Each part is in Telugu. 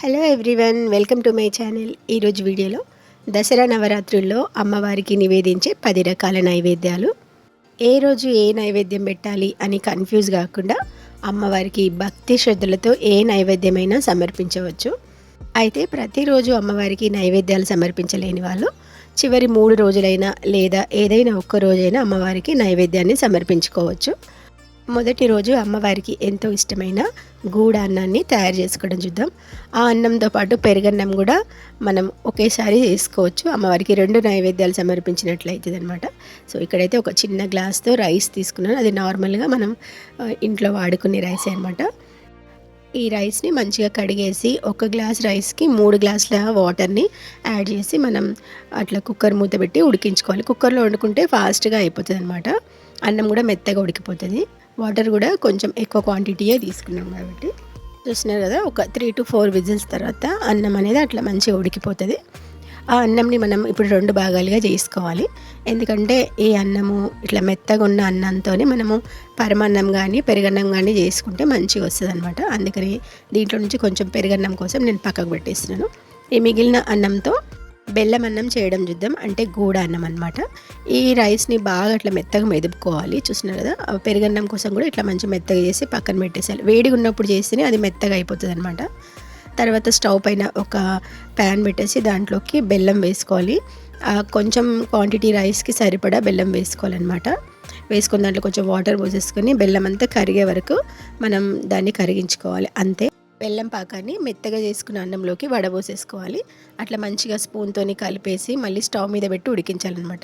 Hello everyone welcome to my channel ఈరోజు వీడియోలో దసరా నవరాత్రుల్లో అమ్మవారికి నివేదించే పది రకాల నైవేద్యాలు. ఏ రోజు ఏ నైవేద్యం పెట్టాలి అని కన్ఫ్యూజ్ కాకుండా అమ్మవారికి భక్తి శ్రద్ధలతో ఏ నైవేద్యమైనా సమర్పించవచ్చు. అయితే ప్రతిరోజు అమ్మవారికి నైవేద్యాలు సమర్పించలేని వాళ్ళు చివరి మూడు రోజులైనా లేదా ఏదైనా ఒక్క రోజైనా అమ్మవారికి నైవేద్యాన్ని సమర్పించుకోవచ్చు. మొదటి రోజు అమ్మవారికి ఎంతో ఇష్టమైన గూడ అన్నాన్ని తయారు చేసుకోవడం చూద్దాం. ఆ అన్నంతో పాటు పెరుగన్నం కూడా మనం ఒకేసారి చేసుకోవచ్చు అమ్మవారికి రెండు నైవేద్యాలు సమర్పించినట్లయితుంది అనమాట సో ఇక్కడైతే ఒక చిన్న గ్లాస్తో రైస్ తీసుకున్నాను. అది నార్మల్గా మనం ఇంట్లో వాడుకునే రైస్ అనమాట ఈ రైస్ని మంచిగా కడిగేసి ఒక గ్లాస్ రైస్కి మూడు గ్లాసుల వాటర్ని యాడ్ చేసి మనం అట్లా కుక్కర్ మూత పెట్టి ఉడికించుకోవాలి. కుక్కర్లో వండుకుంటే ఫాస్ట్గా అయిపోతుంది అనమాట అన్నం కూడా మెత్తగా ఉడికిపోతుంది. వాటర్ కూడా కొంచెం ఎక్కువ క్వాంటిటీయే తీసుకున్నాం కాబట్టి. చూసినారు కదా ఒక త్రీ టు ఫోర్ విజిల్స్ తర్వాత అన్నం అనేది అట్లా మంచిగా ఉడికిపోతుంది. ఆ అన్నంని మనం ఇప్పుడు రెండు భాగాలుగా చేసుకోవాలి. ఎందుకంటే ఈ అన్నము ఇట్లా మెత్తగా ఉన్న అన్నంతోనే మనము పరమాన్నం కానీ పెరుగన్నం కానీ చేసుకుంటే మంచిగా వస్తుంది అనమాట అందుకని దీంట్లో నుంచి కొంచెం పెరుగన్నం కోసం నేను పక్కకు పెట్టేస్తున్నాను. ఈ మిగిలిన అన్నంతో బెల్లం అన్నం చేయడం చూద్దాం. అంటే గూడ అన్నం అనమాట ఈ రైస్ని బాగా అట్లా మెత్తగా మెదుపుకోవాలి. చూస్తున్నారు కదా? పెరుగన్నం కోసం కూడా ఇట్లా మంచి మెత్తగా చేసి పక్కన పెట్టేసేయాలి. వేడిగా ఉన్నప్పుడు చేస్తేనే అది మెత్తగా అయిపోతుంది అనమాట తర్వాత స్టవ్ పైన ఒక ప్యాన్ పెట్టేసి దాంట్లోకి బెల్లం వేసుకోవాలి. కొంచెం క్వాంటిటీ రైస్కి సరిపడా బెల్లం వేసుకోవాలన్నమాట. వేసుకున్న దాంట్లో కొంచెం వాటర్ పోసేసుకొని బెల్లం అంతా కరిగే వరకు మనం దాన్ని కరిగించుకోవాలి. అంతే. బెల్లం పాకాన్ని మెత్తగా చేసుకున్న అన్నంలోకి వడబోసేసుకోవాలి. అట్లా మంచిగా స్పూన్తోని కలిపేసి మళ్ళీ స్టవ్ మీద పెట్టి ఉడికించాలన్నమాట.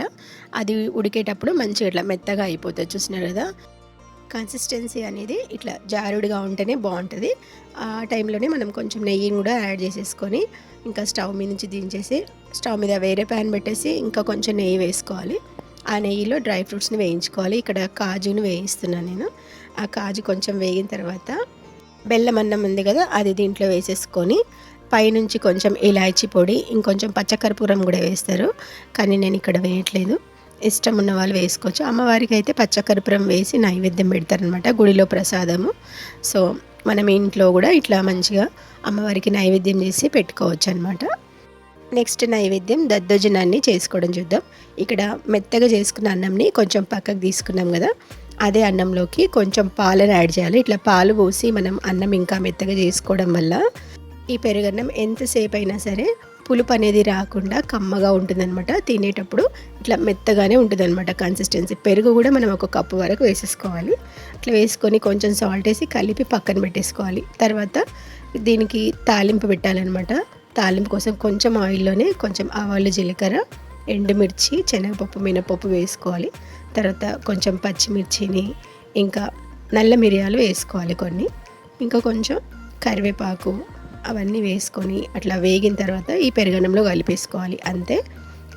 అది ఉడికేటప్పుడు మంచిగా ఇట్లా మెత్తగా అయిపోతుంది చూసినారు కదా? కన్సిస్టెన్సీ అనేది ఇట్లా జారుడుగా ఉంటేనే బాగుంటుంది. ఆ టైంలోనే మనం కొంచెం నెయ్యిని కూడా యాడ్ చేసేసుకొని ఇంకా స్టవ్ మీద నుంచి దించేసి స్టవ్ మీద వేరే ప్యాన్ పెట్టేసి ఇంకా కొంచెం నెయ్యి వేసుకోవాలి. ఆ నెయ్యిలో డ్రై ఫ్రూట్స్ని వేయించుకోవాలి. ఇక్కడ కాజుని వేయిస్తున్నాను నేను. ఆ కాజు కొంచెం వేగిన తర్వాత బెల్లం అన్నం ఉంది కదా అది దీంట్లో వేసేసుకొని పైనుంచి కొంచెం ఇలాచీ పొడి ఇంకొంచెం పచ్చకర్పూరం కూడా వేస్తారు. కానీ నేను ఇక్కడ వేయట్లేదు. ఇష్టం ఉన్న వాళ్ళు వేసుకోవచ్చు. అమ్మవారికి అయితే పచ్చకర్పూరం వేసి నైవేద్యం పెడతారనమాట గుడిలో ప్రసాదము. సో మనం ఇంట్లో కూడా ఇట్లా మంచిగా అమ్మవారికి నైవేద్యం చేసి పెట్టుకోవచ్చు అనమాట నెక్స్ట్ నైవేద్యం దద్దోజనాన్ని చేసుకోవడం చూద్దాం. ఇక్కడ మెత్తగా చేసుకున్న అన్నంని కొంచెం పక్కకు తీసుకున్నాం కదా అదే అన్నంలోకి కొంచెం పాలను యాడ్ చేయాలి. ఇట్లా పాలు పోసి మనం అన్నం ఇంకా మెత్తగా చేసుకోవడం వల్ల ఈ పెరుగన్నం ఎంతసేపు అయినా సరే పులుపు అనేది రాకుండా కమ్మగా ఉంటుందన్నమాట. తినేటప్పుడు ఇట్లా మెత్తగానే ఉంటుందన్నమాట కన్సిస్టెన్సీ పెరుగు కూడా మనం ఒక కప్పు వరకు వేసేసుకోవాలి. ఇట్లా వేసుకొని కొంచెం సాల్ట్ వేసి కలిపి పక్కన పెట్టేసుకోవాలి. తర్వాత దీనికి తాలింపు పెట్టాలన్నమాట. తాలింపు కోసం కొంచెం ఆయిల్లోనే కొంచెం ఆవాలు జీలకర్ర ఎండుమిర్చి శనగపప్పు మినపప్పు వేసుకోవాలి. తర్వాత కొంచెం పచ్చిమిర్చిని ఇంకా నల్ల మిరియాలు వేసుకోవాలి కొన్ని. ఇంకా కొంచెం కరివేపాకు అవన్నీ వేసుకొని అట్లా వేగిన తర్వాత ఈ పెరుగన్నంలో కలిపేసుకోవాలి. అంతే.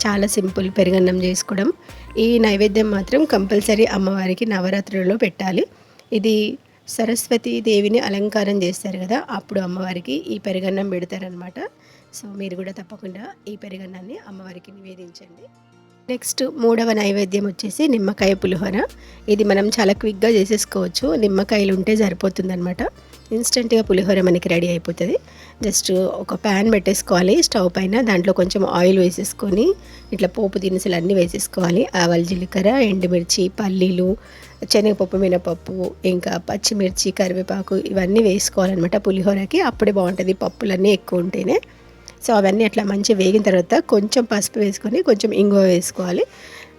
చాలా సింపుల్ పెరుగన్నం చేసుకోవడం. ఈ నైవేద్యం మాత్రం కంపల్సరీ అమ్మవారికి నవరాత్రులలో పెట్టాలి. ఇది సరస్వతి దేవిని అలంకారం చేస్తారు కదా అప్పుడు అమ్మవారికి ఈ పెరుగన్నం పెడతారనమాట సో మీరు కూడా తప్పకుండా ఈ పెరుగన్నాన్ని అమ్మవారికి నివేదించండి. నెక్స్ట్ మూడవ నైవేద్యం వచ్చేసి నిమ్మకాయ పులిహోర. ఇది మనం చాలా క్విక్గా చేసేసుకోవచ్చు. నిమ్మకాయలు ఉంటే సరిపోతుందనమాట ఇన్స్టెంట్గా పులిహోర మనకి రెడీ అయిపోతుంది. జస్ట్ ఒక ప్యాన్ పెట్టేసుకోవాలి. స్టవ్ పైన దాంట్లో కొంచెం ఆయిల్ వేసేసుకొని ఇట్లా పోపు దినుసులు అన్నీ వేసేసుకోవాలి. ఆవాల జీలకర్ర ఎండుమిర్చి పల్లీలు శనగపప్పు మినపప్పు ఇంకా పచ్చిమిర్చి కరివేపాకు ఇవన్నీ వేసుకోవాలన్నమాట పులిహోరకి. అప్పుడే బాగుంటుంది. పప్పులన్నీ ఎక్కువ ఉంటేనే. సో అవన్నీ అట్లా మంచి వేగిన తర్వాత కొంచెం పసుపు వేసుకొని కొంచెం ఇంగువ వేసుకోవాలి.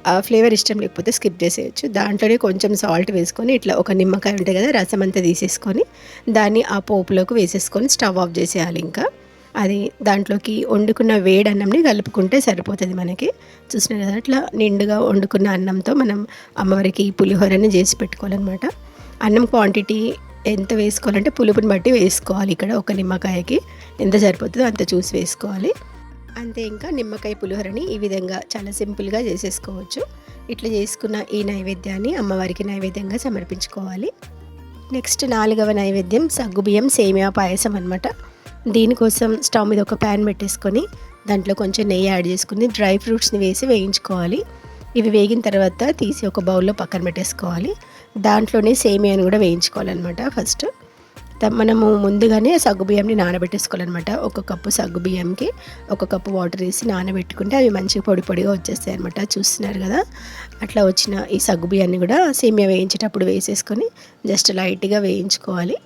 ఆ ఫ్లేవర్ ఇష్టం లేకపోతే స్కిప్ చేసేయచ్చు. దాంట్లోనే కొంచెం సాల్ట్ వేసుకొని ఇట్లా ఒక నిమ్మకాయ ఉంటుంది కదా రసం అంతా తీసేసుకొని దాన్ని ఆ పోపులోకి వేసేసుకొని స్టవ్ ఆఫ్ చేసేయాలి ఇంకా. అది దాంట్లోకి వండుకున్న వేడి అన్నంని కలుపుకుంటే సరిపోతుంది మనకి. చూసిన కదా అట్లా నిండుగా వండుకున్న అన్నంతో మనం అమ్మవారికి పులిహోరని చేసి పెట్టుకోవాలన్నమాట. అన్నం క్వాంటిటీ ఎంత వేసుకోవాలంటే పులుపుని బట్టి వేసుకోవాలి ఇక్కడ ఒక నిమ్మకాయకి. ఎంత సరిపోతుందో అంత చూసి వేసుకోవాలి. అంతే ఇంకా నిమ్మకాయ పులిహోరని ఈ విధంగా చాలా సింపుల్గా చేసేసుకోవచ్చు. ఇట్లా చేసుకున్న ఈ నైవేద్యాన్ని అమ్మవారికి నైవేద్యంగా సమర్పించుకోవాలి. నెక్స్ట్ నాలుగవ నైవేద్యం సగ్గుబియ్యం సేమియా పాయసం అనమాట దీనికోసం స్టవ్ మీద ఒక ప్యాన్ పెట్టేసుకొని దాంట్లో కొంచెం నెయ్యి యాడ్ చేసుకుని డ్రై ఫ్రూట్స్ని వేసి వేయించుకోవాలి. ఇవి వేగిన తర్వాత తీసి ఒక బౌల్లో పక్కన పెట్టేసుకోవాలి. దాంట్లోనే సేమియాని కూడా వేయించుకోవాలన్నమాట ఫస్ట్. త- మనము ముందుగానే సగ్గుబియ్యంని నానబెట్టేసుకోవాలన్నమాట. ఒక కప్పు సగ్గుబియ్యంకి ఒక కప్పు వాటర్ వేసి నానబెట్టుకుంటే అవి మంచిగా పొడి పొడిగా వచ్చేస్తాయి అనమాట చూస్తున్నారు కదా? అట్లా వచ్చిన ఈ సగ్గుబియ్యాన్ని కూడా సేమియా వేయించేటప్పుడు వేసేసుకొని జస్ట్ లైట్గా వేయించుకోవాలి.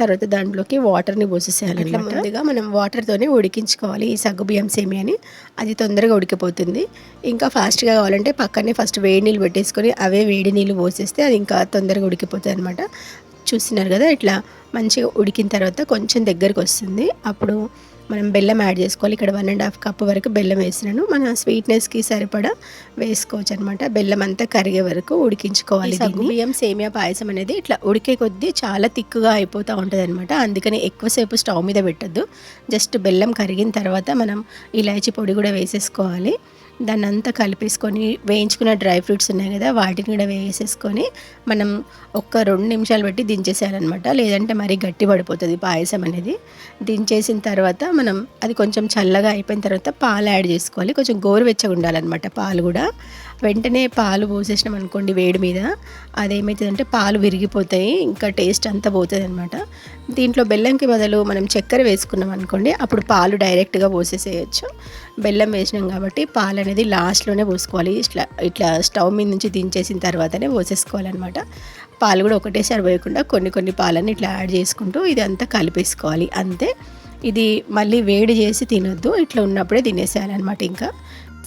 తర్వాత దాంట్లోకి వాటర్ని పోసేసేయాలి అట్లా ముందుగా మనం వాటర్తోనే ఉడికించుకోవాలి. ఈ సగ్గు బియ్యం సేమియాని అది తొందరగా ఉడికిపోతుంది. ఇంకా ఫాస్ట్గా కావాలంటే పక్కనే ఫస్ట్ వేడి నీళ్ళు పెట్టేసుకొని అవే వేడి నీళ్ళు పోసేస్తే అది ఇంకా తొందరగా ఉడికిపోతుంది అనమాట చూస్తున్నారు కదా ఇట్లా మంచిగా ఉడికిన తర్వాత కొంచెం దగ్గరకు వస్తుంది. అప్పుడు మనం బెల్లం యాడ్ చేసుకోవాలి. ఇక్కడ వన్ అండ్ హాఫ్ కప్ వరకు బెల్లం వేసినాను. మన స్వీట్నెస్కి సరిపడా వేసుకోవచ్చు అనమాట బెల్లం అంతా కరిగే వరకు ఉడికించుకోవాలి సగ్గు బియ్యం సేమియా పాయసం అనేది ఇట్లా ఉడికే కొద్దీ చాలా తిక్కుగా అయిపోతూ ఉంటుంది అనమాట అందుకని ఎక్కువసేపు స్టవ్ మీద పెట్టద్దు. జస్ట్ బెల్లం కరిగిన తర్వాత మనం ఇలాచీ పొడి కూడా వేసేసుకోవాలి. దాన్ని అంతా కలిపేసుకొని వేయించుకున్న డ్రై ఫ్రూట్స్ ఉన్నాయి కదా వాటిని కూడా వేసేసుకొని మనం ఒక్క రెండు నిమిషాలు పెట్టి దించేసేయాలన్నమాట. లేదంటే మరీ గట్టి పడిపోతుంది పాయసం అనేది. దించేసిన తర్వాత మనం అది కొంచెం చల్లగా అయిపోయిన తర్వాత పాలు యాడ్ చేసుకోవాలి. కొంచెం గోరువెచ్చగా ఉండాలన్నమాట పాలు కూడా. వెంటనే పాలు పోసేసినాం అనుకోండి వేడి మీద. అదేమవుతుందంటే పాలు విరిగిపోతాయి ఇంకా టేస్ట్ అంతా పోతుంది అనమాట దీంట్లో బెల్లంకి బదులు మనం చక్కెర వేసుకున్నాం అనుకోండి అప్పుడు పాలు డైరెక్ట్గా పోసేసేయచ్చు. బెల్లం వేసినాం కాబట్టి పాలు అనేది లాస్ట్లోనే పోసుకోవాలి. ఇట్లా ఇట్లా స్టవ్ మీద నుంచి దించేసిన తర్వాతనే పోసేసుకోవాలన్నమాట. పాలు కూడా ఒకటేసారి పోయకుండా కొన్ని కొన్ని పాలని ఇట్లా యాడ్ చేసుకుంటూ ఇదంతా కలిపేసుకోవాలి. అంతే. ఇది మళ్ళీ వేడి చేసి తినొద్దు. ఇట్లా ఉన్నప్పుడే తినేసేయాలన్నమాట ఇంకా.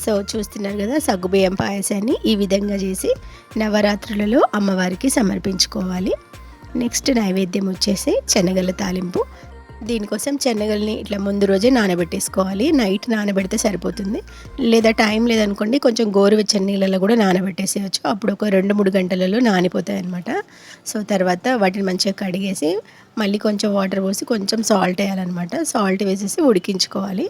సో చూస్తున్నారు కదా సగ్గుబియ్యం పాయసాన్ని ఈ విధంగా చేసి నవరాత్రులలో అమ్మవారికి సమర్పించుకోవాలి. నెక్స్ట్ నైవేద్యం వచ్చేసి శనగల తాలింపు. దీనికోసం శనగల్ని ఇట్లా ముందు రోజే నానబెట్టేసుకోవాలి. నైట్ నానబెడితే సరిపోతుంది. లేదా టైం లేదనుకోండి కొంచెం గోరువెచ్చని నీళ్ళలో కూడా నానబెట్టేసేయచ్చు. అప్పుడు ఒక రెండు మూడు గంటలలో నానిపోతాయి అనమాట సో తర్వాత వాటిని మంచిగా కడిగేసి మళ్ళీ కొంచెం వాటర్ పోసి కొంచెం సాల్ట్ వేయాలన్నమాట. సాల్ట్ వేసేసి ఉడికించుకోవాలి.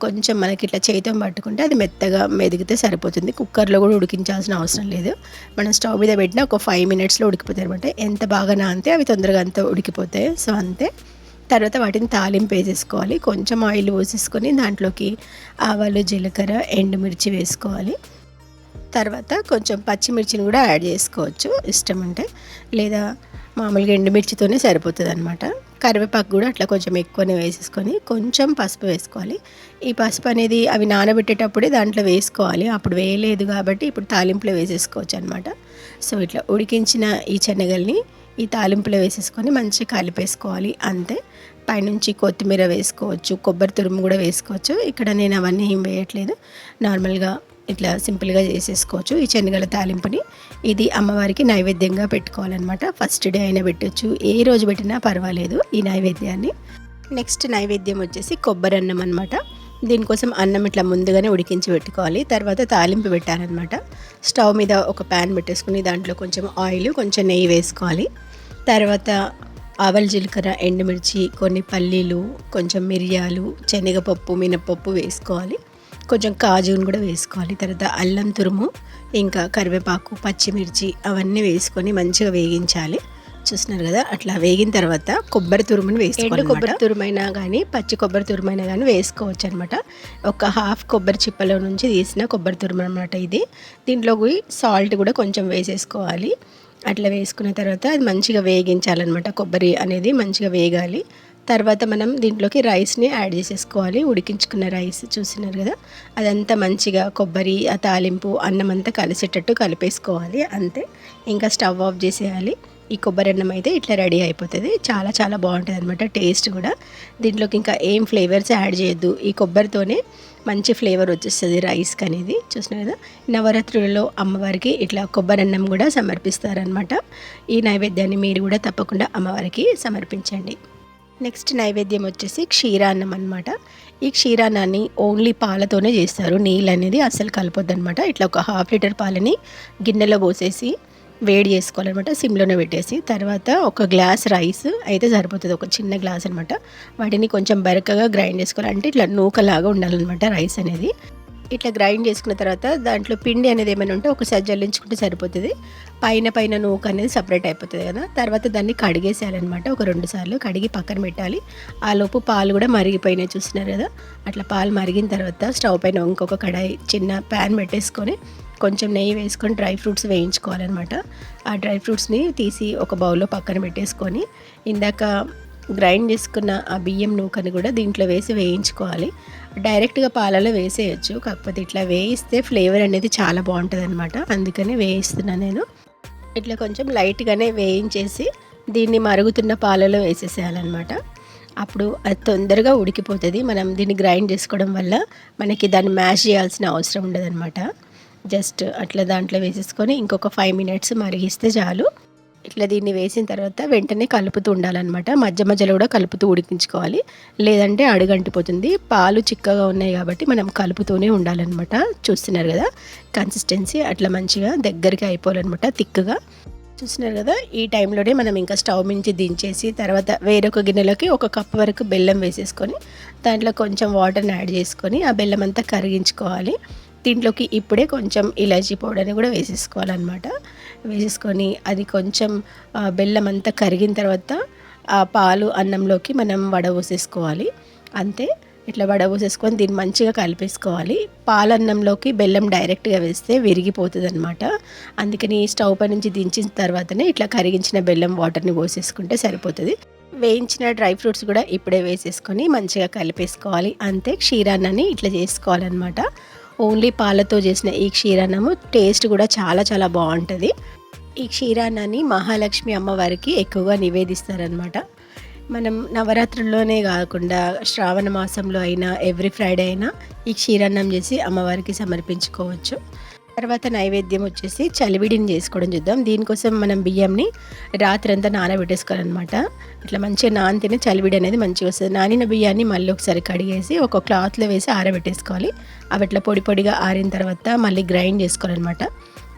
కొంచెం మనకి ఇట్లా చేతం పట్టుకుంటే అది మెత్తగా మెదిగితే సరిపోతుంది. కుక్కర్లో కూడా ఉడికించాల్సిన అవసరం లేదు. మనం స్టవ్ మీద పెట్టినా ఒక ఫైవ్ మినిట్స్లో ఉడికిపోతాయి అనమాట ఎంత బాగా నానితే అవి తొందరగా అంత ఉడికిపోతాయి. సో అంతే. తర్వాత వాటిని తాలింపు వేసేసుకోవాలి. కొంచెం ఆయిల్ పోసేసుకొని దాంట్లోకి ఆవాలు జీలకర్ర ఎండుమిర్చి వేసుకోవాలి. తర్వాత కొంచెం పచ్చిమిర్చిని కూడా యాడ్ చేసుకోవచ్చు. ఇష్టం ఉంటే. లేదా మామూలుగా ఎండుమిర్చితోనే సరిపోతుంది అనమాట కరివేపాకు కూడా అట్లా కొంచెం ఎక్కువనే వేసేసుకొని కొంచెం పసుపు వేసుకోవాలి. ఈ పసుపు అనేది అవి నానబెట్టేటప్పుడే దాంట్లో వేసుకోవాలి. అప్పుడు వేయలేదు కాబట్టి ఇప్పుడు తాలింపులో వేసేసుకోవచ్చు అనమాట సో ఇట్లా ఉడికించిన ఈ శనగల్ని ఈ తాలింపులో వేసేసుకొని మంచిగా కలిపేసుకోవాలి. అంతే. పైనుంచి కొత్తిమీర వేసుకోవచ్చు కొబ్బరి తురుము కూడా వేసుకోవచ్చు. ఇక్కడ నేను అవన్నీ ఏం వేయట్లేదు. నార్మల్గా ఇట్లా సింపుల్గా చేసేసుకోవచ్చు ఈ శనగల తాలింపుని. ఇది అమ్మవారికి నైవేద్యంగా పెట్టుకోవాలన్నమాట. ఫస్ట్ డే అయినా పెట్టచ్చు. ఏ రోజు పెట్టినా పర్వాలేదు ఈ నైవేద్యాన్ని. నెక్స్ట్ నైవేద్యం వచ్చేసి కొబ్బరి అన్నం అనమాట దీనికోసం అన్నం ఇట్లా ముందుగానే ఉడికించి పెట్టుకోవాలి. తర్వాత తాలింపు పెట్టాలన్నమాట. స్టవ్ మీద ఒక ప్యాన్ పెట్టేసుకుని దాంట్లో కొంచెం ఆయిల్ కొంచెం నెయ్యి వేసుకోవాలి. తర్వాత ఆవల జీలకర్ర ఎండుమిర్చి కొన్ని పల్లీలు కొంచెం మిరియాలు శనగపప్పు మినపప్పు వేసుకోవాలి. కొంచెం కాజును కూడా వేసుకోవాలి. తర్వాత అల్లం తురుము ఇంకా కరివేపాకు పచ్చిమిర్చి అవన్నీ వేసుకొని మంచిగా వేగించాలి. చూస్తున్నారు కదా? అట్లా వేగిన తర్వాత కొబ్బరి తురుముని వేసుకోవాలి కొబ్బరి తురుమైనా కానీ పచ్చి కొబ్బరి తురుమైనా కానీ వేసుకోవచ్చు అనమాట ఒక హాఫ్ కొబ్బరి చిప్పలో నుంచి తీసిన కొబ్బరి తురుము అనమాట ఇది. దీంట్లోకి సాల్ట్ కూడా కొంచెం వేసేసుకోవాలి. అట్లా వేసుకున్న తర్వాత అది మంచిగా వేగించాలన్నమాట. కొబ్బరి అనేది మంచిగా వేగాలి. తర్వాత మనం దీంట్లోకి రైస్ని యాడ్ చేసేసుకోవాలి. ఉడికించుకున్న రైస్ చూసినారు కదా? అదంతా మంచిగా కొబ్బరి ఆ తాలింపు అన్నం అంతా కలిసేటట్టు కలిపేసుకోవాలి. అంతే. ఇంకా స్టవ్ ఆఫ్ చేసేయాలి. ఈ కొబ్బరి అన్నం అయితే ఇట్లా రెడీ అయిపోతుంది. చాలా చాలా బాగుంటుంది అనమాట టేస్ట్ కూడా. దీంట్లోకి ఇంకా ఏం ఫ్లేవర్స్ యాడ్ చేయొద్దు. ఈ కొబ్బరితోనే మంచి ఫ్లేవర్ వచ్చేస్తుంది రైస్కి అనేది. చూసిన కదా? నవరాత్రులలో అమ్మవారికి ఇట్లా కొబ్బరి అన్నం కూడా సమర్పిస్తారనమాట ఈ నైవేద్యాన్ని మీరు కూడా తప్పకుండా అమ్మవారికి సమర్పించండి. నెక్స్ట్ నైవేద్యం వచ్చేసి క్షీరాన్నం అనమాట ఈ క్షీరాన్నాన్ని ఓన్లీ పాలతోనే చేస్తారు. నీళ్ళు అనేది అస్సలు కలపొద్దు అనమాట ఇట్లా ఒక హాఫ్ లీటర్ పాలని గిన్నెలో పోసేసి వేడి చేసుకోవాలన్నమాట. సిమ్లోనే పెట్టేసి తర్వాత ఒక గ్లాస్ రైస్ అయితే సరిపోతుంది. ఒక చిన్న గ్లాస్ అనమాట వాటిని కొంచెం బరకగా గ్రైండ్ చేసుకోవాలి అంటే ఇట్లా నూకలాగా ఉండాలన్నమాట రైస్ అనేది. ఇట్లా గ్రైండ్ చేసుకున్న తర్వాత దాంట్లో పిండి అనేది ఏమైనా ఉంటే ఒకసారి జల్లించుకుంటే సరిపోతుంది. పైన పైన నూక అనేది సపరేట్ అయిపోతుంది కదా. తర్వాత దాన్ని కడిగేసేయాలన్నమాట. ఒక రెండు సార్లు కడిగి పక్కన పెట్టాలి. ఆ లోపు పాలు కూడా మరిగిపోయినాయి చూస్తున్నారు కదా. అట్లా పాలు మరిగిన తర్వాత స్టవ్ పైన ఇంకొక కడాయి చిన్న ప్యాన్ పెట్టేసుకొని కొంచెం నెయ్యి వేసుకొని డ్రై ఫ్రూట్స్ వేయించుకోవాలన్నమాట. ఆ డ్రై ఫ్రూట్స్ని తీసి ఒక బౌల్లో పక్కన పెట్టేసుకొని ఇందాక గ్రైండ్ చేసుకున్న ఆ బియ్యం నూకని కూడా దీంట్లో వేసి వేయించుకోవాలి. డైరెక్ట్గా పాలలో వేసేయచ్చు. కాకపోతే ఇట్లా వేయిస్తే ఫ్లేవర్ అనేది చాలా బాగుంటుంది అనమాట అందుకని వేయిస్తున్నాను నేను. ఇట్లా కొంచెం లైట్గానే వేయించేసి దీన్ని మరుగుతున్న పాలలో వేసేసేయాలన్నమాట. అప్పుడు అది తొందరగా ఉడికిపోతుంది. మనం దీన్ని గ్రైండ్ చేసుకోవడం వల్ల మనకి దాన్ని మ్యాష్ చేయాల్సిన అవసరం ఉండదన్నమాట. జస్ట్ అట్లా దాంట్లో వేసేసుకొని ఇంకొక ఫైవ్ మినిట్స్ మరిగిస్తే చాలు. ఇట్లా దీన్ని వేసిన తర్వాత వెంటనే కలుపుతూ ఉండాలన్నమాట. మధ్య మధ్యలో కూడా కలుపుతూ ఉడికించుకోవాలి. లేదంటే అడుగంటిపోతుంది. పాలు చిక్కగా ఉన్నాయి కాబట్టి మనం కలుపుతూనే ఉండాలన్నమాట. చూస్తున్నారు కదా? కన్సిస్టెన్సీ అట్లా మంచిగా దగ్గరికి అయిపోవాలన్నమాట థిక్గా చూస్తున్నారు కదా? ఈ టైంలోనే మనం ఇంకా స్టవ్ మించి దించేసి తర్వాత వేరొక గిన్నెలోకి ఒక కప్ వరకు బెల్లం వేసేసుకొని దాంట్లో కొంచెం వాటర్ని యాడ్ చేసుకొని ఆ బెల్లం అంతా కరిగించుకోవాలి. దీంట్లోకి ఇప్పుడే కొంచెం ఇలాచీ పౌడర్ని కూడా వేసేసుకోవాలన్నమాట. వేసేసుకొని అది కొంచెం బెల్లం అంతా కరిగిన తర్వాత ఆ పాలు అన్నంలోకి మనం వడబోసేసుకోవాలి అంతే. ఇట్లా వడబోసేసుకొని దీన్ని మంచిగా కలిపేసుకోవాలి. పాలన్నంలోకి బెల్లం డైరెక్ట్గా వేస్తే విరిగిపోతుంది అనమాట అందుకని స్టవ్ పై నుంచి దించిన తర్వాతనే ఇట్లా కరిగించిన బెల్లం వాటర్ని పోసేసుకుంటే సరిపోతుంది. వేయించిన డ్రై ఫ్రూట్స్ కూడా ఇప్పుడే వేసేసుకొని మంచిగా కలిపేసుకోవాలి. అంతే. క్షీరాన్నని ఇట్లా చేసుకోవాలన్నమాట. ఓన్లీ పాలతో చేసిన ఈ క్షీరాన్నము టేస్ట్ కూడా చాలా చాలా బాగుంటుంది. ఈ క్షీరాన్నాన్ని మహాలక్ష్మి అమ్మవారికి ఎక్కువగా నివేదిస్తారనమాట మనం నవరాత్రుల్లోనే కాకుండా శ్రావణ మాసంలో అయినా ఎవ్రీ ఫ్రైడే అయినా ఈ క్షీరాన్నం చేసి అమ్మవారికి సమర్పించుకోవచ్చు. తర్వాత నైవేద్యం వచ్చేసి చలివిడిని చేసుకోవడం చూద్దాం. దీనికోసం మనం బియ్యంని రాత్రి అంతా నానబెట్టేసుకోవాలన్నమాట. ఇట్లా మంచిగా నానితేనే చలివిడి అనేది మంచిగా వస్తుంది. నానిన బియ్యాన్ని మళ్ళీ ఒకసారి కడిగేసి ఒక క్లాత్లో వేసి ఆరబెట్టేసుకోవాలి. అవి ఇట్లా పొడి పొడిగా ఆరిన తర్వాత మళ్ళీ గ్రైండ్ చేసుకోవాలన్నమాట.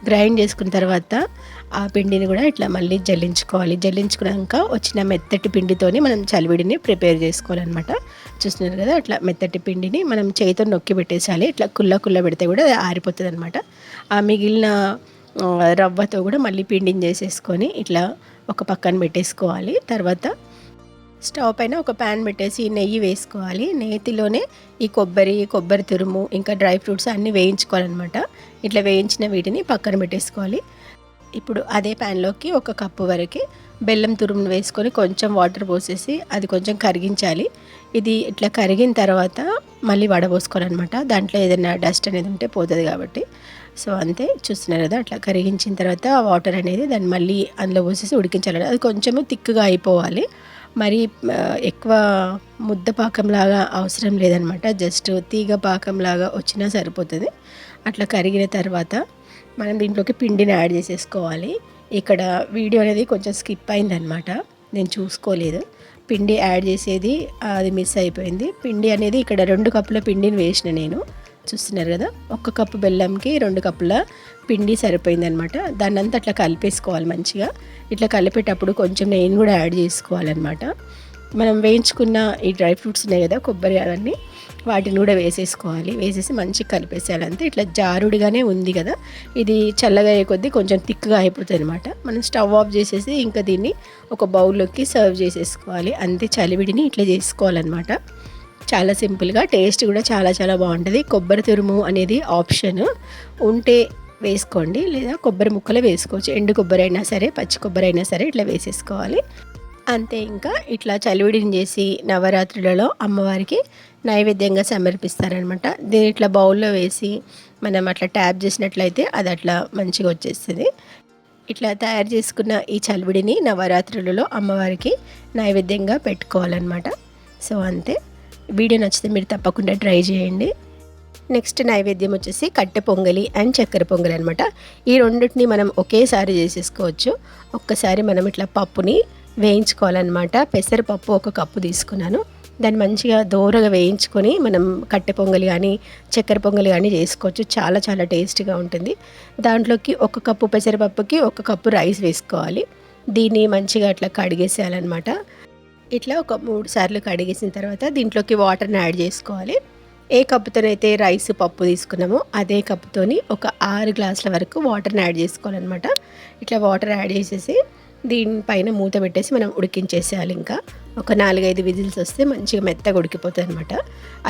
గ్రైండ్ చేసుకున్న తర్వాత ఆ పిండిని కూడా ఇట్లా మళ్ళీ జల్లించుకోవాలి. జల్లించుకున్నాక వచ్చిన మెత్తటి పిండితోని మనం చలివిడిని ప్రిపేర్ చేసుకోవాలన్నమాట. చూస్తున్నారు కదా అట్లా మెత్తటి పిండిని మనం చేతితో నొక్కి పెట్టేసాలి ఇట్లా కుల్ల కుల్ల పెడితే కూడా ఆరిపోతుంది అనమాట ఆ మిగిలిన రవ్వతో కూడా మళ్ళీ పిండిని చేసేసుకొని ఇట్లా ఒక పక్కన పెట్టేసుకోవాలి. తర్వాత స్టవ్ పైన ఒక ప్యాన్ పెట్టేసి నెయ్యి వేసుకోవాలి. నేతిలోనే ఈ కొబ్బరి కొబ్బరి తురుము ఇంకా డ్రై ఫ్రూట్స్ అన్నీ వేయించుకోవాలన్నమాట. ఇట్లా వేయించిన వీటిని పక్కన పెట్టేసుకోవాలి. ఇప్పుడు అదే ప్యాన్లోకి ఒక కప్పు వరకు బెల్లం తురుమును వేసుకొని కొంచెం వాటర్ పోసేసి అది కొంచెం కరిగించాలి. ఇది ఇట్లా కరిగిన తర్వాత మళ్ళీ వడబోసుకోవాలన్నమాట దాంట్లో ఏదైనా డస్ట్ అనేది ఉంటే పోతుంది కాబట్టి. సో అంతే. చూస్తున్నారు కదా అట్లా కరిగించిన తర్వాత వాటర్ అనేది దాన్ని మళ్ళీ అందులో పోసేసి ఉడికించాలి. అది కొంచెము థిక్గా అయిపోవాలి. మరి ఎక్కువ ముద్ద పాకంలాగా అవసరం లేదనమాట. జస్ట్ తీగ పాకంలాగా వచ్చినా సరిపోతుంది. అట్లా కరిగిన తర్వాత మనం దీంట్లోకి పిండిని యాడ్ చేసేసుకోవాలి. ఇక్కడ వీడియో అనేది కొంచెం స్కిప్ అయిందనమాట. నేను చూసుకోలేదు. పిండి యాడ్ చేసేది అది మిస్ అయిపోయింది. పిండి అనేది ఇక్కడ రెండు కప్పుల పిండిని వేసిన నేను. చూస్తున్నారు కదా ఒక్క కప్పు బెల్లంకి రెండు కప్పుల పిండి సరిపోయింది అనమాట దాన్ని అంతా అట్లా కలిపేసుకోవాలి మంచిగా. ఇట్లా కలిపేటప్పుడు కొంచెం నేను కూడా యాడ్ చేసుకోవాలన్నమాట. మనం వేయించుకున్న ఈ డ్రై ఫ్రూట్స్ ఉన్నాయి కదా కొబ్బరి అవన్నీ వాటిని కూడా వేసేసుకోవాలి. వేసేసి మంచిగా కలిపేసేయాలి అంతే. ఇట్లా జారుడుగానే ఉంది కదా ఇది చల్లగా అయ్యే కొద్దీ కొంచెం థిక్గా అయిపోతుంది అనమాట మనం స్టవ్ ఆఫ్ చేసేసి ఇంకా దీన్ని ఒక బౌల్లోకి సర్వ్ చేసేసుకోవాలి. అంతే చలివిడిని ఇట్లా చేసుకోవాలన్నమాట. చాలా సింపుల్గా టేస్ట్ కూడా చాలా చాలా బాగుంటుంది. కొబ్బరి తురుము అనేది ఆప్షన్. ఉంటే వేసుకోండి లేదా కొబ్బరి ముక్కలు వేసుకోవచ్చు. ఎండు కొబ్బరి అయినా సరే పచ్చి కొబ్బరి అయినా సరే ఇట్లా వేసేసుకోవాలి. అంతే ఇంకా ఇట్లా చలివిడిని చేసి నవరాత్రులలో అమ్మవారికి నైవేద్యంగా సమర్పిస్తారనమాట. దీని ఇట్లా బౌల్లో వేసి మనం అట్లా ట్యాప్ చేసినట్లయితే అది అట్లా మంచిగా వచ్చేస్తుంది. ఇట్లా తయారు చేసుకున్న ఈ చలివిడిని నవరాత్రులలో అమ్మవారికి నైవేద్యంగా పెట్టుకోవాలన్నమాట. సో అంతే. వీడియో నచ్చితే మీరు తప్పకుండా ట్రై చేయండి. నెక్స్ట్ నైవేద్యం వచ్చేసి కట్టె పొంగలి అండ్ చక్కెర పొంగలి అనమాట ఈ రెండింటిని మనం ఒకేసారి చేసేసుకోవచ్చు. ఒక్కసారి మనం ఇట్లా పప్పుని వేయించుకోవాలన్నమాట. పెసరపప్పు ఒక కప్పు తీసుకున్నాను. దాన్ని మంచిగా దూరగా వేయించుకొని మనం కట్టె పొంగలి కానీ చక్కెర పొంగలి కానీ చేసుకోవచ్చు. చాలా చాలా టేస్టీగా ఉంటుంది. దాంట్లోకి ఒక కప్పు పెసరపప్పుకి ఒక కప్పు రైస్ వేసుకోవాలి. దీన్ని మంచిగా అట్లా కడిగేసేయాలన్నమాట. ఇట్లా ఒక మూడు సార్లు కడిగేసిన తర్వాత దీంట్లోకి వాటర్ని యాడ్ చేసుకోవాలి. ఏ కప్పుతోనైతే రైస్ పప్పు తీసుకున్నామో అదే కప్పుతోని ఒక ఆరు గ్లాసుల వరకు వాటర్ని యాడ్ చేసుకోవాలన్నమాట. ఇట్లా వాటర్ యాడ్ చేసేసి దీనిపైన మూత పెట్టేసి మనం ఉడికించేసేయాలి ఇంకా. ఒక నాలుగైదు విజిల్స్ వస్తే మంచిగా మెత్తగా ఉడికిపోతుంది అనమాట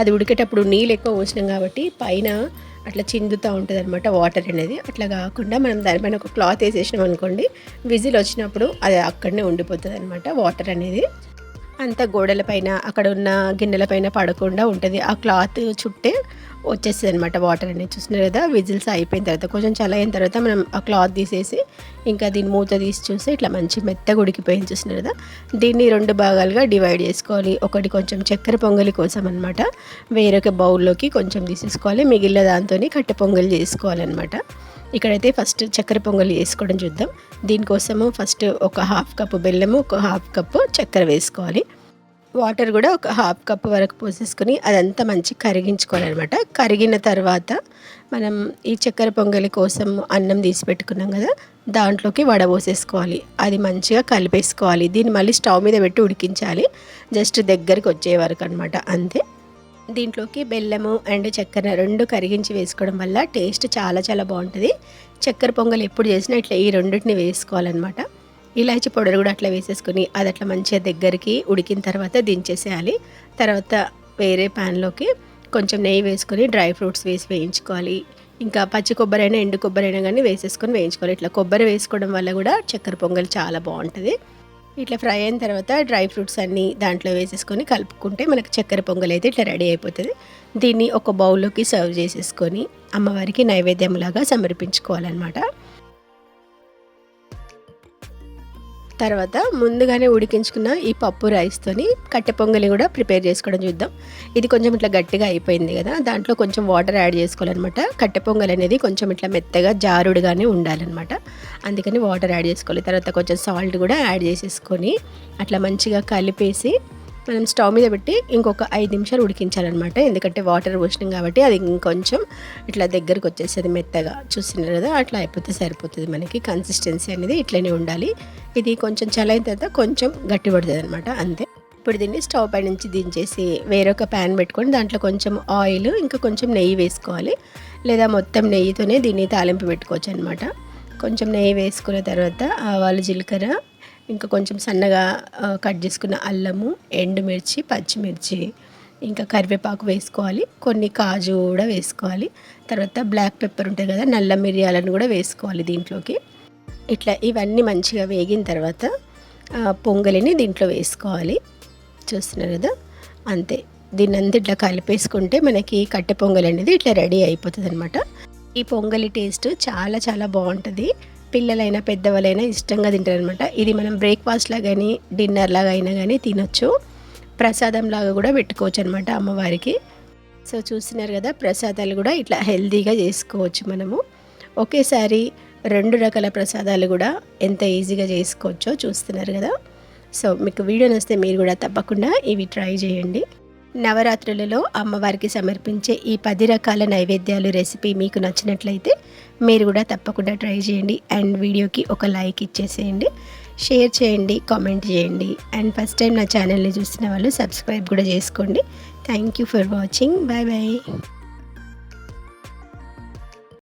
అది ఉడికేటప్పుడు నీళ్ళు ఎక్కువ పోసినాం కాబట్టి పైన అట్లా చిందుతూ ఉంటుంది అనమాట వాటర్ అనేది. అట్లా కాకుండా మనం దానిపైన ఒక క్లాత్ వేసేసినాం అనుకోండి విజిల్ వచ్చినప్పుడు అది అక్కడనే ఉండిపోతుంది అనమాట వాటర్ అనేది. అంత గోడలపైన అక్కడ ఉన్న గిన్నెలపైన పడకుండా ఉంటుంది. ఆ క్లాత్ చుట్టే వచ్చేస్తుంది అనమాట వాటర్ అనేది. చూస్తున్నారు కదా విజిల్స్ అయిపోయిన తర్వాత కొంచెం చల్ల అయిన తర్వాత మనం ఆ క్లాత్ తీసేసి ఇంకా దీన్ని మూత తీసి చూస్తే ఇట్లా మంచి మెత్తగా ఉడికిపోయింది. చూస్తున్నారు కదా దీన్ని రెండు భాగాలుగా డివైడ్ చేసుకోవాలి. ఒకటి కొంచెం చక్కెర పొంగలి కోసం అనమాట వేరొక బౌల్లోకి కొంచెం తీసేసుకోవాలి. మిగిలిన దాంతో కట్టె పొంగలి చేసుకోవాలన్నమాట. ఇక్కడైతే ఫస్ట్ చక్కెర పొంగలి వేసుకోవడం చూద్దాం. దీనికోసము ఫస్ట్ ఒక హాఫ్ కప్పు బెల్లము ఒక హాఫ్ కప్పు చక్కెర వేసుకోవాలి. వాటర్ కూడా ఒక హాఫ్ కప్ వరకు పోసేసుకొని అదంతా మంచి కరిగించుకోవాలన్నమాట. కరిగిన తర్వాత మనం ఈ చక్కెర పొంగలి కోసం అన్నం తీసి పెట్టుకున్నాం కదా దాంట్లోకి వడ పోసేసుకోవాలి. అది మంచిగా కలిపేసుకోవాలి. దీన్ని మళ్ళీ స్టవ్ మీద పెట్టి ఉడికించాలి. జస్ట్ దగ్గరికి వచ్చే వరకు అనమాట అంతే. దీంట్లోకి బెల్లము అండ్ చక్కెర రెండు కరిగించి వేసుకోవడం వల్ల టేస్ట్ చాలా చాలా బాగుంటుంది. చక్కెర పొంగల్ ఎప్పుడు చేసినా ఇట్లా ఈ రెండింటిని వేసుకోవాలన్నమాట. ఇలాచి పౌడర్ కూడా అట్లా వేసేసుకొని అది అట్లా మంచిగా దగ్గరికి ఉడికిన తర్వాత దించేసేయాలి. తర్వాత వేరే ప్యాన్లోకి కొంచెం నెయ్యి వేసుకొని డ్రై ఫ్రూట్స్ వేసి వేయించుకోవాలి. ఇంకా పచ్చి కొబ్బరి అయినా ఎండు కొబ్బరి అయినా కానీ వేసేసుకొని వేయించుకోవాలి. ఇట్లా కొబ్బరి వేసుకోవడం వల్ల కూడా చక్కెర పొంగల్ చాలా బాగుంటుంది. ఇట్లా ఫ్రై అయిన తర్వాత డ్రై ఫ్రూట్స్ అన్నీ దాంట్లో వేసేసుకొని కలుపుకుంటే మనకు చక్కెర పొంగల్ అయితే ఇట్లా రెడీ అయిపోతుంది. దీన్ని ఒక బౌల్లోకి సర్వ్ చేసేసుకొని అమ్మవారికి నైవేద్యంలాగా సమర్పించుకోవాలన్నమాట. తర్వాత ముందుగానే ఉడికించుకున్న ఈ పప్పు రైస్తోని కట్టె పొంగలి కూడా ప్రిపేర్ చేసుకోవడం చూద్దాం. ఇది కొంచెం ఇట్లా గట్టిగా అయిపోయింది కదా దాంట్లో కొంచెం వాటర్ యాడ్ చేసుకోవాలన్నమాట. కట్టె పొంగల్ అనేది కొంచెం ఇట్లా మెత్తగా జారుడుగానే ఉండాలన్నమాట. అందుకని వాటర్ యాడ్ చేసుకోవాలి. తర్వాత కొంచెం సాల్ట్ కూడా యాడ్ చేసేసుకొని అట్లా మంచిగా కలిపేసి మనం స్టవ్ మీద పెట్టి ఇంకొక ఐదు నిమిషాలు ఉడికించాలన్నమాట. ఎందుకంటే వాటర్ పోసినాం కాబట్టి అది ఇంకొంచెం ఇట్లా దగ్గరకు వచ్చేస్తుంది మెత్తగా. చూస్తున్నారు కదా అట్లా అయిపోతే సరిపోతుంది మనకి. కన్సిస్టెన్సీ అనేది ఇట్లనే ఉండాలి. ఇది కొంచెం చలైన తర్వాత కొంచెం గట్టి పడుతుంది అనమాట అంతే. ఇప్పుడు దీన్ని స్టవ్ పై నుంచి దించేసి వేరొక ప్యాన్ పెట్టుకొని దాంట్లో కొంచెం ఆయిల్ ఇంకా కొంచెం నెయ్యి వేసుకోవాలి. లేదా మొత్తం నెయ్యితోనే దీన్ని తాలింపు పెట్టుకోవచ్చు అనమాట కొంచెం నెయ్యి వేసుకున్న తర్వాత ఆవాలు జీలకర్ర ఇంకా కొంచెం సన్నగా కట్ చేసుకున్న అల్లము ఎండుమిర్చి పచ్చిమిర్చి ఇంకా కరివేపాకు వేసుకోవాలి. కొన్ని కాజు కూడా వేసుకోవాలి. తర్వాత బ్లాక్ పెప్పర్ ఉంటుంది కదా నల్ల మిరియాలను కూడా వేసుకోవాలి దీంట్లోకి. ఇట్లా ఇవన్నీ మంచిగా వేగిన తర్వాత పొంగలిని దీంట్లో వేసుకోవాలి. చూస్తున్నారు కదా? అంతే. దీన్ని అంతా ఇట్లా కలిపేసుకుంటే మనకి కట్టె పొంగల్ అనేది ఇట్లా రెడీ అయిపోతుంది అనమాట ఈ పొంగలి టేస్ట్ చాలా చాలా బాగుంటుంది. పిల్లలైనా పెద్దవాళ్ళైనా ఇష్టంగా తింటారనమాట ఇది మనం బ్రేక్ఫాస్ట్ కానీ డిన్నర్లాగా అయినా కానీ తినొచ్చు. ప్రసాదం లాగా కూడా పెట్టుకోవచ్చు అనమాట అమ్మవారికి. సో చూస్తున్నారు కదా ప్రసాదాలు కూడా ఇట్లా హెల్తీగా చేసుకోవచ్చు మనము. ఒకేసారి రెండు రకాల ప్రసాదాలు కూడా ఎంత ఈజీగా చేసుకోవచ్చో చూస్తున్నారు కదా. సో మీకు వీడియో నస్తే మీరు కూడా తప్పకుండా ఇవి ట్రై చేయండి. నవరాత్రులలో అమ్మవారికి సమర్పించే ఈ పది రకాల నైవేద్యాలు రెసిపీ మీకు నచ్చినట్లయితే మీరు కూడా తప్పకుండా ట్రై చేయండి అండ్ వీడియోకి ఒక లైక్ ఇచ్చేసేయండి. షేర్ చేయండి కామెంట్ చేయండి. అండ్ ఫస్ట్ టైం నా ఛానల్ని చూసిన వాళ్ళు సబ్స్క్రైబ్ కూడా చేసుకోండి. Thank you for watching bye bye